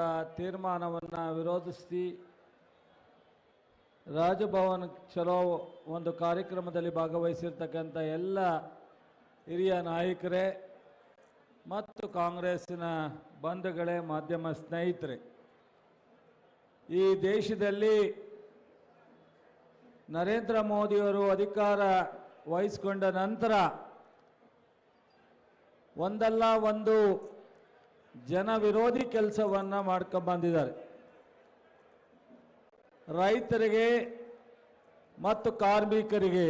ತೀರ್ಮಾನವನ್ನು ವಿರೋಧಿಸಿ ರಾಜಭವನ ಚಲೋ ಒಂದು ಕಾರ್ಯಕ್ರಮದಲ್ಲಿ ಭಾಗವಹಿಸಿರ್ತಕ್ಕಂಥ ಎಲ್ಲ ಹಿರಿಯ ನಾಯಕರೇ ಮತ್ತು ಕಾಂಗ್ರೆಸ್ಸಿನ ಬಂಧುಗಳೇ, ಮಾಧ್ಯಮ ಸ್ನೇಹಿತರೆ, ಈ ದೇಶದಲ್ಲಿ ನರೇಂದ್ರ ಮೋದಿಯವರು ಅಧಿಕಾರ ವಹಿಸಿಕೊಂಡ ನಂತರ ಒಂದಲ್ಲ ಒಂದು ಜನ ವಿರೋಧಿ ಕೆಲಸವನ್ನು ಮಾಡ್ಕೊಂಡ್ಬಂದಿದ್ದಾರೆ ರೈತರಿಗೆ ಮತ್ತು ಕಾರ್ಮಿಕರಿಗೆ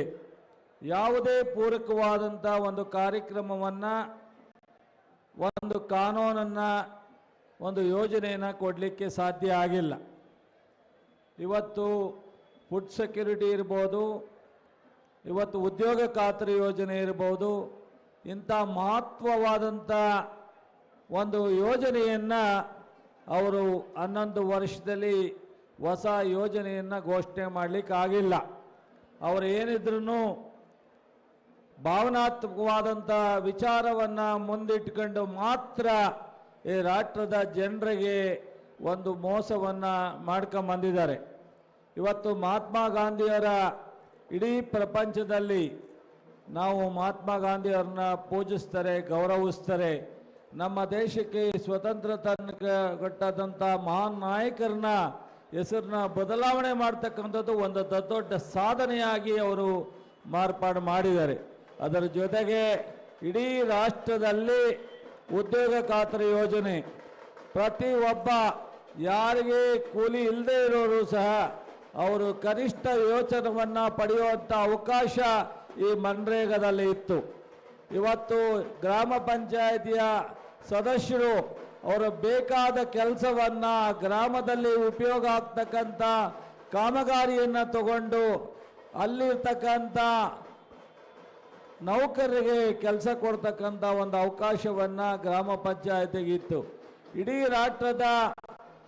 ಯಾವುದೇ ಪೂರಕವಾದಂಥ ಒಂದು ಕಾರ್ಯಕ್ರಮವನ್ನು, ಒಂದು ಕಾನೂನನ್ನು, ಒಂದು ಯೋಜನೆಯನ್ನು ಕೊಡಲಿಕ್ಕೆ ಸಾಧ್ಯ ಆಗಿಲ್ಲ. ಇವತ್ತು ಫುಡ್ ಸೆಕ್ಯೂರಿಟಿ ಇರ್ಬೋದು, ಇವತ್ತು ಉದ್ಯೋಗ ಖಾತ್ರಿ ಯೋಜನೆ ಇರ್ಬೋದು, ಇಂಥ ಮಹತ್ವವಾದಂಥ ಒಂದು ಯೋಜನೆಯನ್ನು ಅವರು ಹನ್ನೊಂದು ವರ್ಷದಲ್ಲಿ ಹೊಸ ಯೋಜನೆಯನ್ನು ಘೋಷಣೆ ಮಾಡಲಿಕ್ಕಾಗಿಲ್ಲ. ಅವರು ಏನಿದ್ರೂ ಭಾವನಾತ್ಮಕವಾದಂಥ ವಿಚಾರವನ್ನು ಮುಂದಿಟ್ಕೊಂಡು ಮಾತ್ರ ಈ ರಾಷ್ಟ್ರದ ಜನರಿಗೆ ಒಂದು ಮೋಸವನ್ನು ಮಾಡ್ಕೊಂಬಂದಿದ್ದಾರೆ ಇವತ್ತು ಮಹಾತ್ಮ ಗಾಂಧಿಯವರ ಇಡೀ ಪ್ರಪಂಚದಲ್ಲಿ ನಾವು ಮಹಾತ್ಮ ಗಾಂಧಿಯವ್ರನ್ನ ಪೂಜಿಸ್ತಾರೆ, ಗೌರವಿಸ್ತಾರೆ. ನಮ್ಮ ದೇಶಕ್ಕೆ ಸ್ವತಂತ್ರ ತನಕ ಕೊಟ್ಟದಂಥ ಮಹಾನ್ ನಾಯಕರನ್ನ ಹೆಸರನ್ನ ಬದಲಾವಣೆ ಮಾಡ್ತಕ್ಕಂಥದ್ದು ಒಂದು ದೊಡ್ಡ ದೊಡ್ಡ ಸಾಧನೆಯಾಗಿ ಅವರು ಮಾರ್ಪಾಡು ಮಾಡಿದ್ದಾರೆ. ಅದರ ಜೊತೆಗೆ ಇಡೀ ರಾಷ್ಟ್ರದಲ್ಲಿ ಉದ್ಯೋಗ ಖಾತ್ರಿ ಯೋಜನೆ ಪ್ರತಿ ಒಬ್ಬ ಯಾರಿಗೆ ಕೂಲಿ ಇಲ್ಲದೆ ಇರೋರು ಸಹ ಅವರು ಕನಿಷ್ಠ ಯೋಚನವನ್ನು ಪಡೆಯುವಂಥ ಅವಕಾಶ ಈ ಮನ್ರೇಗಾದಲ್ಲಿ ಇತ್ತು. ಇವತ್ತು ಗ್ರಾಮ ಪಂಚಾಯಿತಿಯ ಸದಸ್ಯರು ಅವರು ಬೇಕಾದ ಕೆಲಸವನ್ನು ಗ್ರಾಮದಲ್ಲಿ ಉಪಯೋಗ ಆಗ್ತಕ್ಕಂಥ ಕಾಮಗಾರಿಯನ್ನು ತಗೊಂಡು ಅಲ್ಲಿರ್ತಕ್ಕಂಥ ನೌಕರರಿಗೆ ಕೆಲಸ ಕೊಡ್ತಕ್ಕಂಥ ಒಂದು ಅವಕಾಶವನ್ನು ಗ್ರಾಮ ಪಂಚಾಯತಿಗೆ ಇತ್ತು. ಇಡೀ ರಾಷ್ಟ್ರದ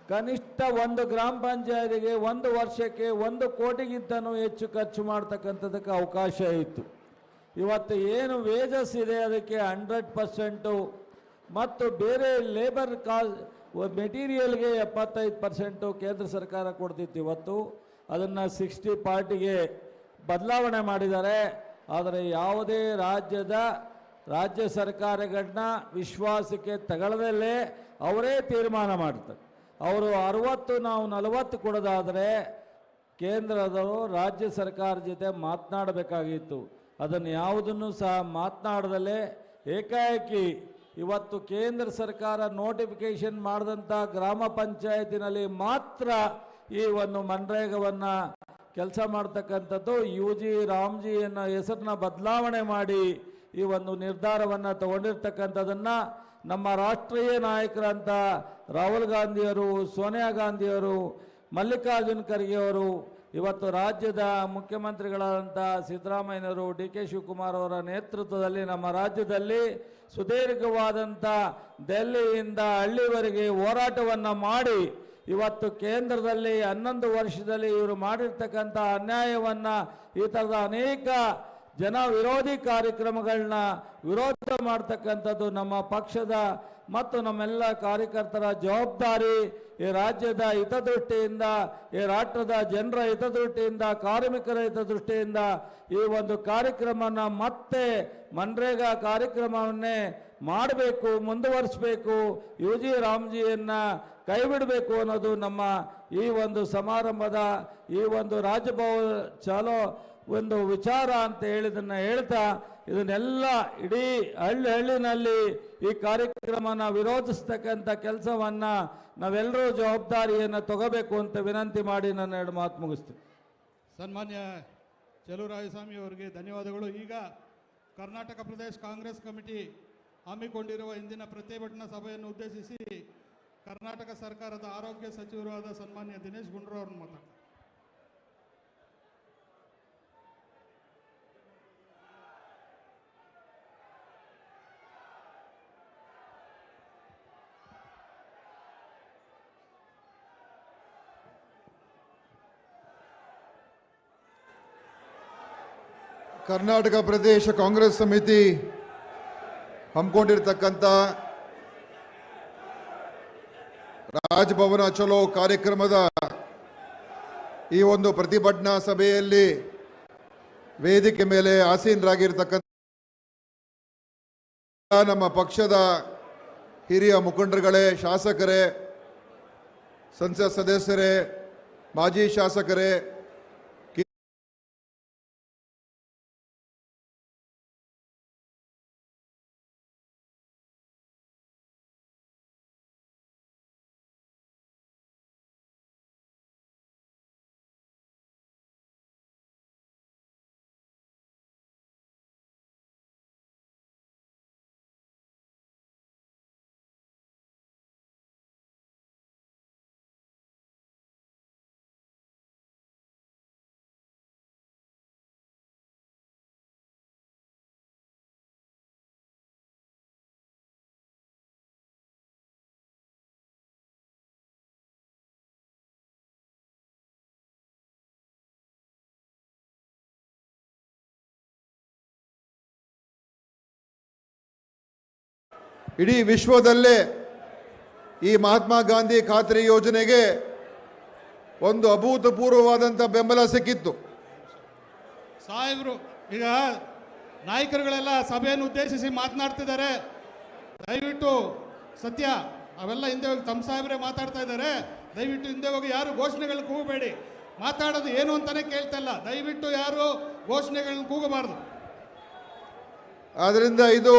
ಕನಿಷ್ಠ ಒಂದು ಗ್ರಾಮ ಪಂಚಾಯತಿಗೆ ಒಂದು ವರ್ಷಕ್ಕೆ ಒಂದು ಕೋಟಿಗಿಂತನೂ ಹೆಚ್ಚು ಖರ್ಚು ಮಾಡ್ತಕ್ಕಂಥದಕ್ಕೆ ಅವಕಾಶ ಇತ್ತು. ಇವತ್ತು ಏನು ವೇಜಸ್ ಇದೆ ಅದಕ್ಕೆ ಹಂಡ್ರೆಡ್ ಪರ್ಸೆಂಟು ಮತ್ತು ಬೇರೆ ಲೇಬರ್ ಕಾ ಮೆಟೀರಿಯಲ್ಗೆ ಎಪ್ಪತ್ತೈದು ಪರ್ಸೆಂಟು ಕೇಂದ್ರ ಸರ್ಕಾರ ಕೊಡ್ತಿತ್ತು ಇವತ್ತು. ಅದನ್ನು ಸಿಕ್ಸ್ಟಿ ಪಾರ್ಟಿಗೆ ಬದಲಾವಣೆ ಮಾಡಿದ್ದಾರೆ. ಆದರೆ ಯಾವುದೇ ರಾಜ್ಯದ, ರಾಜ್ಯ ಸರ್ಕಾರಗಳನ್ನ ವಿಶ್ವಾಸಕ್ಕೆ ತಗೊಳ್ಳದಲ್ಲೇ ಅವರೇ ತೀರ್ಮಾನ ಮಾಡ್ತಾರೆ. ಅವರು ಅರವತ್ತು, ನಾವು ನಲವತ್ತು ಕೊಡೋದಾದರೆ ಕೇಂದ್ರದವರು ರಾಜ್ಯ ಸರ್ಕಾರ ಜೊತೆ ಮಾತನಾಡಬೇಕಾಗಿತ್ತು. ಅದನ್ನು ಯಾವುದನ್ನು ಸಹ ಮಾತನಾಡದಲ್ಲೇ ಏಕಾಏಕಿ ಇವತ್ತು ಕೇಂದ್ರ ಸರ್ಕಾರ ನೋಟಿಫಿಕೇಶನ್ ಮಾಡಿದಂಥ ಗ್ರಾಮ ಪಂಚಾಯತಿನಲ್ಲಿ ಮಾತ್ರ ಈ ಒಂದು ಮನ್ರೇಗವನ್ನು ಕೆಲಸ ಮಾಡ್ತಕ್ಕಂಥದ್ದು ಯು ಜಿ ರಾಮ್ಜಿ ಅನ್ನೋ ಹೆಸರನ್ನ ಬದಲಾವಣೆ ಮಾಡಿ ಈ ಒಂದು ನಿರ್ಧಾರವನ್ನು ತಗೊಂಡಿರ್ತಕ್ಕಂಥದ್ದನ್ನು ನಮ್ಮ ರಾಷ್ಟ್ರೀಯ ನಾಯಕರಂತ ರಾಹುಲ್ ಗಾಂಧಿಯವರು, ಸೋನಿಯಾ ಗಾಂಧಿಯವರು, ಮಲ್ಲಿಕಾರ್ಜುನ್ ಖರ್ಗೆ ಅವರು ಇವತ್ತು ರಾಜ್ಯದ ಮುಖ್ಯಮಂತ್ರಿಗಳಾದಂಥ ಸಿದ್ದರಾಮಯ್ಯನವರು ಡಿ ಕೆ ಶಿವಕುಮಾರ್ ಅವರ ನೇತೃತ್ವದಲ್ಲಿ ನಮ್ಮ ರಾಜ್ಯದಲ್ಲಿ ಸುದೀರ್ಘವಾದಂಥ ದೆಲ್ಲಿಯಿಂದ ಹಳ್ಳಿವರೆಗೆ ಹೋರಾಟವನ್ನು ಮಾಡಿ, ಇವತ್ತು ಕೇಂದ್ರದಲ್ಲಿ ಹನ್ನೊಂದು ವರ್ಷದಲ್ಲಿ ಇವರು ಮಾಡಿರ್ತಕ್ಕಂಥ ಅನ್ಯಾಯವನ್ನು, ಈ ಥರದ ಅನೇಕ ಜನ ವಿರೋಧಿ ಕಾರ್ಯಕ್ರಮಗಳನ್ನ ವಿರೋಧ ಮಾಡ್ತಕ್ಕಂಥದ್ದು ನಮ್ಮ ಪಕ್ಷದ ಮತ್ತು ನಮ್ಮೆಲ್ಲ ಕಾರ್ಯಕರ್ತರ ಜವಾಬ್ದಾರಿ ಈ ರಾಜ್ಯದ ಹಿತದೃಷ್ಟಿಯಿಂದ, ಈ ರಾಷ್ಟ್ರದ ಜನರ ಹಿತದೃಷ್ಟಿಯಿಂದ, ಕಾರ್ಮಿಕರ ಹಿತದೃಷ್ಟಿಯಿಂದ ಈ ಒಂದು ಕಾರ್ಯಕ್ರಮನ ಮತ್ತೆ ಮನ್ರೇಗಾ ಕಾರ್ಯಕ್ರಮವನ್ನೇ ಮಾಡಬೇಕು, ಮುಂದುವರಿಸಬೇಕು ಯು ಜಿ ರಾಮ್ಜಿಯನ್ನು ಕೈಬಿಡಬೇಕು ಅನ್ನೋದು ನಮ್ಮ ಈ ಒಂದು ಸಮಾರಂಭದ ಈ ಒಂದು ರಾಜಭವ ಚಾಲೋ ಒಂದು ವಿಚಾರ ಅಂತ ಹೇಳಿದನ್ನ ಹೇಳ್ತಾ ಇದನ್ನೆಲ್ಲ ಇಡೀ ಹಳ್ಳಿ ಹಳ್ಳಿನಲ್ಲಿ ಈ ಕಾರ್ಯಕ್ರಮನ ವಿರೋಧಿಸ್ತಕ್ಕಂಥ ಕೆಲಸವನ್ನ ನಾವೆಲ್ಲರೂ ಜವಾಬ್ದಾರಿಯನ್ನು ತಗೋಬೇಕು ಅಂತ ವಿನಂತಿ ಮಾಡಿ ನನ್ನ ಎರಡು ಮಾತು ಮುಗಿಸ್ತೀನಿ. ಸನ್ಮಾನ್ಯ ಚಲುರಾಯಸ್ವಾಮಿ ಅವರಿಗೆ ಧನ್ಯವಾದಗಳು. ಈಗ ಕರ್ನಾಟಕ ಪ್ರದೇಶ ಕಾಂಗ್ರೆಸ್ ಕಮಿಟಿ ಹಮ್ಮಿಕೊಂಡಿರುವ ಇಂದಿನ ಪ್ರತಿಭಟನಾ ಸಭೆಯನ್ನು ಉದ್ದೇಶಿಸಿ ಕರ್ನಾಟಕ ಸರ್ಕಾರದ ಆರೋಗ್ಯ ಸಚಿವರಾದ ಸನ್ಮಾನ್ಯ ದಿನೇಶ್ ಗುಂಡ್ರು ಅವ್ರನ್ನ ಮಾತಾಡ್ತಾರೆ ಕರ್ನಾಟಕ ಪ್ರದೇಶ ಕಾಂಗ್ರೆಸ್ ಸಮಿತಿ ಹಮ್ಮಿಕೊಂಡಿರ್ತಕ್ಕಂಥ ರಾಜಭವನ ಚಲೋ ಕಾರ್ಯಕ್ರಮದ ಈ ಒಂದು ಪ್ರತಿಭಟನಾ ಸಭೆಯಲ್ಲಿ ವೇದಿಕೆ ಮೇಲೆ ಆಸೀನರಾಗಿರ್ತಕ್ಕಂಥ ನಮ್ಮ ಪಕ್ಷದ ಹಿರಿಯ ಮುಖಂಡರುಗಳೇ, ಶಾಸಕರೇ, ಸಂಸತ್ ಸದಸ್ಯರೇ, ಮಾಜಿ ಶಾಸಕರೇ ಇಡೀ ವಿಶ್ವದಲ್ಲೇ ಈ ಮಹಾತ್ಮ ಗಾಂಧಿ ಖಾತ್ರಿ ಯೋಜನೆಗೆ ಒಂದು ಅಭೂತಪೂರ್ವವಾದಂಥ ಬೆಂಬಲ ಸಿಕ್ಕಿತ್ತು. ಸಾಹೇಬರು ಈಗ ನಾಯಕರುಗಳೆಲ್ಲ ಸಭೆಯನ್ನು ಉದ್ದೇಶಿಸಿ ಮಾತನಾಡ್ತಿದ್ದಾರೆ. ದಯವಿಟ್ಟು ಸತ್ಯ ಅವೆಲ್ಲ ಹಿಂದೆ ಹೋಗಿ ತಮ್ಮ ಸಾಹೇಬರೇ ಮಾತಾಡ್ತಾ ಇದ್ದಾರೆ. ದಯವಿಟ್ಟು ಹಿಂದೆ ಹೋಗಿ ಯಾರು ಘೋಷಣೆಗಳನ್ನ ಕೂಗಬೇಡಿ. ಮಾತಾಡೋದು ಏನು ಅಂತಾನೆ ಕೇಳ್ತಾ ಇಲ್ಲ. ದಯವಿಟ್ಟು ಯಾರು ಘೋಷಣೆಗಳನ್ನ ಕೂಗಬಾರ್ದು. ಆದ್ದರಿಂದ ಇದು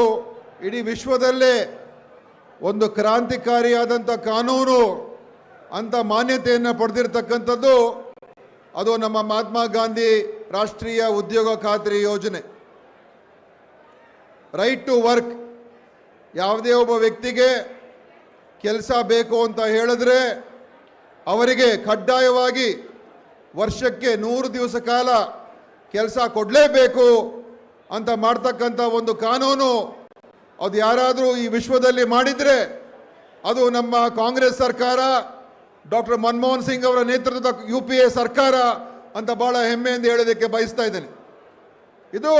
ಇಡೀ ವಿಶ್ವದಲ್ಲೇ ಒಂದು ಕ್ರಾಂತಿಕಾರಿಯಾದಂಥ ಕಾನೂನು ಅಂತ ಮಾನ್ಯತೆಯನ್ನು ಪಡೆದಿರ್ತಕ್ಕಂಥದ್ದು, ಅದು ನಮ್ಮ ಮಹಾತ್ಮ ಗಾಂಧಿ ರಾಷ್ಟ್ರೀಯ ಉದ್ಯೋಗ ಖಾತ್ರಿ ಯೋಜನೆ. ರೈಟ್ ಟು ವರ್ಕ್ ಯಾವುದೇ ಒಬ್ಬ ವ್ಯಕ್ತಿಗೆ ಕೆಲಸ ಬೇಕು ಅಂತ ಹೇಳಿದ್ರೆ, ಅವರಿಗೆ ಕಡ್ಡಾಯವಾಗಿ ವರ್ಷಕ್ಕೆ ನೂರು ದಿವಸ ಕಾಲ ಕೆಲಸ ಕೊಡಲೇಬೇಕು ಅಂತ ಮಾಡ್ತಕ್ಕಂಥ ಒಂದು ಕಾನೂನು ಅದು ಯಾರಾದರೂ ಈ ವಿಶ್ವದಲ್ಲಿ ಮಾಡಿದರೆ ಅದು ನಮ್ಮ ಕಾಂಗ್ರೆಸ್ ಸರ್ಕಾರ, ಡಾಕ್ಟರ್ ಮನಮೋಹನ್ ಸಿಂಗ್ ಅವರ ನೇತೃತ್ವದ ಯು ಪಿ ಎ ಸರ್ಕಾರ ಅಂತ ಭಾಳ ಹೆಮ್ಮೆಯಿಂದ ಹೇಳೋದಕ್ಕೆ ಬಯಸ್ತಾ ಇದ್ದೇನೆ. ಇದು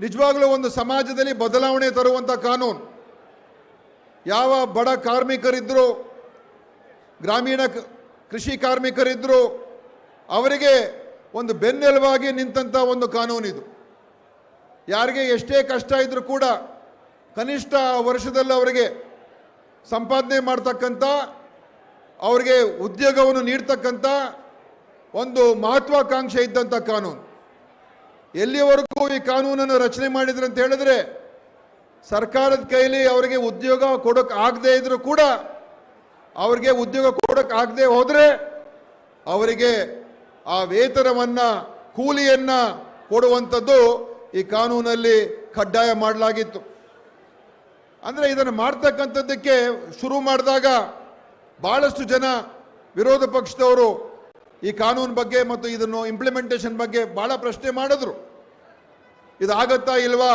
ನಿಜವಾಗ್ಲೂ ಒಂದು ಸಮಾಜದಲ್ಲಿ ಬದಲಾವಣೆ ತರುವಂಥ ಕಾನೂನು. ಯಾವ ಬಡ ಕಾರ್ಮಿಕರಿದ್ದರು ಗ್ರಾಮೀಣ ಕೃಷಿ ಕಾರ್ಮಿಕರಿದ್ದರು ಅವರಿಗೆ ಒಂದು ಬೆನ್ನೆಲುವಾಗಿ ನಿಂತಹ ಒಂದು ಕಾನೂನಿದು. ಯಾರಿಗೆ ಎಷ್ಟೇ ಕಷ್ಟ ಇದ್ದರೂ ಕೂಡ ಕನಿಷ್ಠ ವರ್ಷದಲ್ಲಿ ಅವರಿಗೆ ಸಂಪಾದನೆ ಮಾಡ್ತಕ್ಕಂಥ, ಅವರಿಗೆ ಉದ್ಯೋಗವನ್ನು ನೀಡ್ತಕ್ಕಂಥ ಒಂದು ಮಹತ್ವಾಕಾಂಕ್ಷೆ ಇದ್ದಂಥ ಕಾನೂನು. ಎಲ್ಲಿವರೆಗೂ ಈ ಕಾನೂನನ್ನು ರಚನೆ ಮಾಡಿದ್ರು ಅಂತ ಹೇಳಿದ್ರೆ, ಸರ್ಕಾರದ ಕೈಲಿ ಅವರಿಗೆ ಉದ್ಯೋಗ ಕೊಡೋಕೆ ಆಗದೆ ಇದ್ರೂ ಕೂಡ, ಅವರಿಗೆ ಉದ್ಯೋಗ ಕೊಡೋಕೆ ಆಗದೆ ಹೋದರೆ ಅವರಿಗೆ ಆ ವೇತನವನ್ನು, ಕೂಲಿಯನ್ನು ಕೊಡುವಂಥದ್ದು ಈ ಕಾನೂನಲ್ಲಿ ಕಡ್ಡಾಯ ಮಾಡಲಾಗಿತ್ತು. ಅಂದರೆ ಇದನ್ನು ಮಾಡ್ತಕ್ಕಂಥದ್ದಕ್ಕೆ ಶುರು ಮಾಡಿದಾಗ ಭಾಳಷ್ಟು ಜನ ವಿರೋಧ ಪಕ್ಷದವರು ಈ ಕಾನೂನು ಬಗ್ಗೆ ಮತ್ತು ಇದನ್ನು ಇಂಪ್ಲಿಮೆಂಟೇಷನ್ ಬಗ್ಗೆ ಭಾಳ ಪ್ರಶ್ನೆ ಮಾಡಿದ್ರು. ಇದಾಗತ್ತಾ ಇಲ್ವಾ?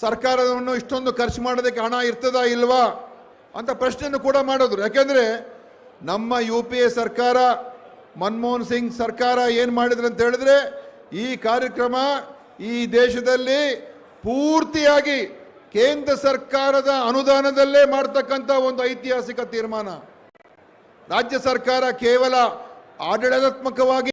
ಸರ್ಕಾರವನ್ನು ಇಷ್ಟೊಂದು ಖರ್ಚು ಮಾಡೋದಕ್ಕೆ ಹಣ ಇರ್ತದಾ ಇಲ್ವಾ? ಅಂತ ಪ್ರಶ್ನೆಯನ್ನು ಕೂಡ ಮಾಡಿದ್ರು. ಯಾಕೆಂದರೆ ನಮ್ಮ ಯು ಪಿ ಎ ಸರ್ಕಾರ, ಮನಮೋಹನ್ ಸಿಂಗ್ ಸರ್ಕಾರ ಏನು ಮಾಡಿದ್ರು ಅಂತ ಹೇಳಿದ್ರೆ ಈ ಕಾರ್ಯಕ್ರಮ ಈ ದೇಶದಲ್ಲಿ ಪೂರ್ತಿಯಾಗಿ ಕೇಂದ್ರ ಸರ್ಕಾರದ ಅನುದಾನದಲ್ಲೇ ಮಾಡ್ತಕ್ಕಂಥ ಒಂದು ಐತಿಹಾಸಿಕ ತೀರ್ಮಾನ. ರಾಜ್ಯ ಸರ್ಕಾರ ಕೇವಲ ಆಡಳಿತಾತ್ಮಕವಾಗಿ